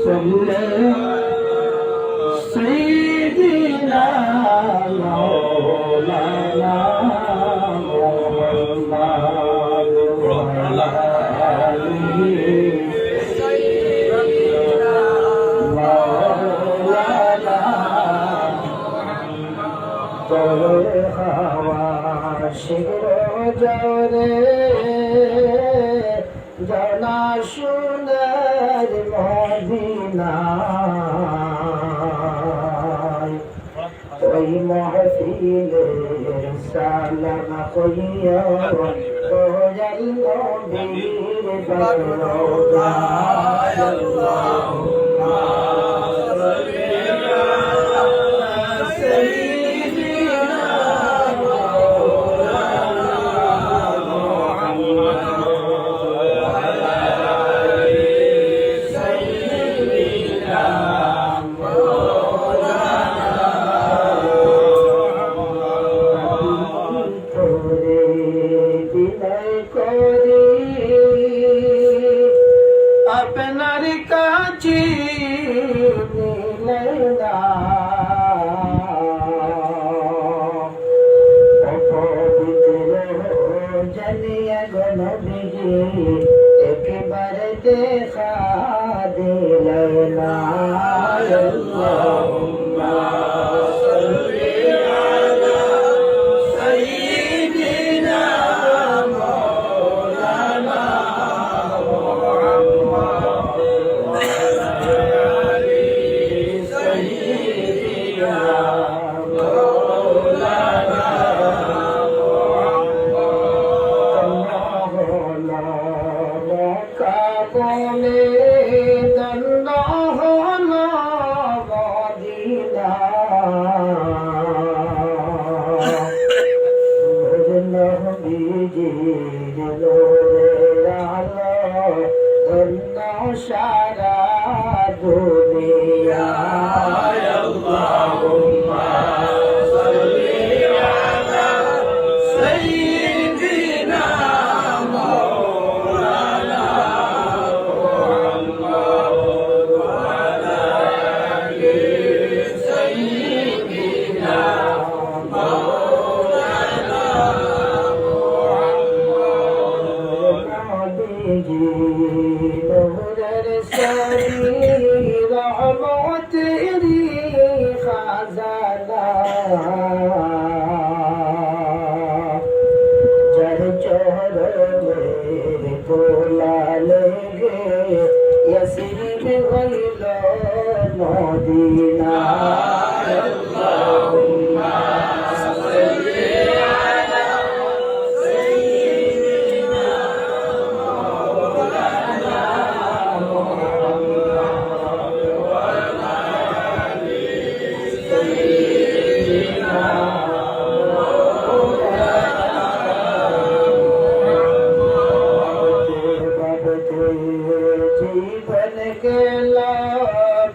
صل سيدنا مولانا محمد وعلى آله مولانا তোর হাওয়া শির জরে জানা সুন্দর মদিনায় ওই মহফিলে সালাম কইয়া তোরাল নবীর বরদায় আল্লাহুম্মা আপনার কাছে জানিয়া গণবিজি একেবারে দেখা সাইয়্যিদিনা মাওলানা কাবলে तेरी रहमो तेरी खजाना जर चोर मेरे बोला लेंगे यसीर गल्लो मोदीना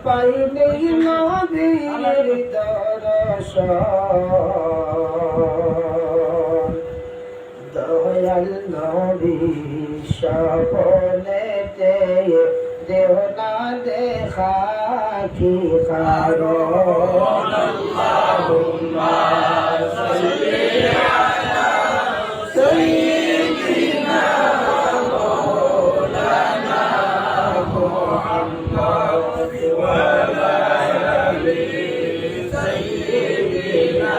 পাইনি নবীর দর্শন দয়াল নবী সপনেতে দেহ না দেখা কি কারণ। আল্লাহুম্মা সাল্লি আলা Sayyidina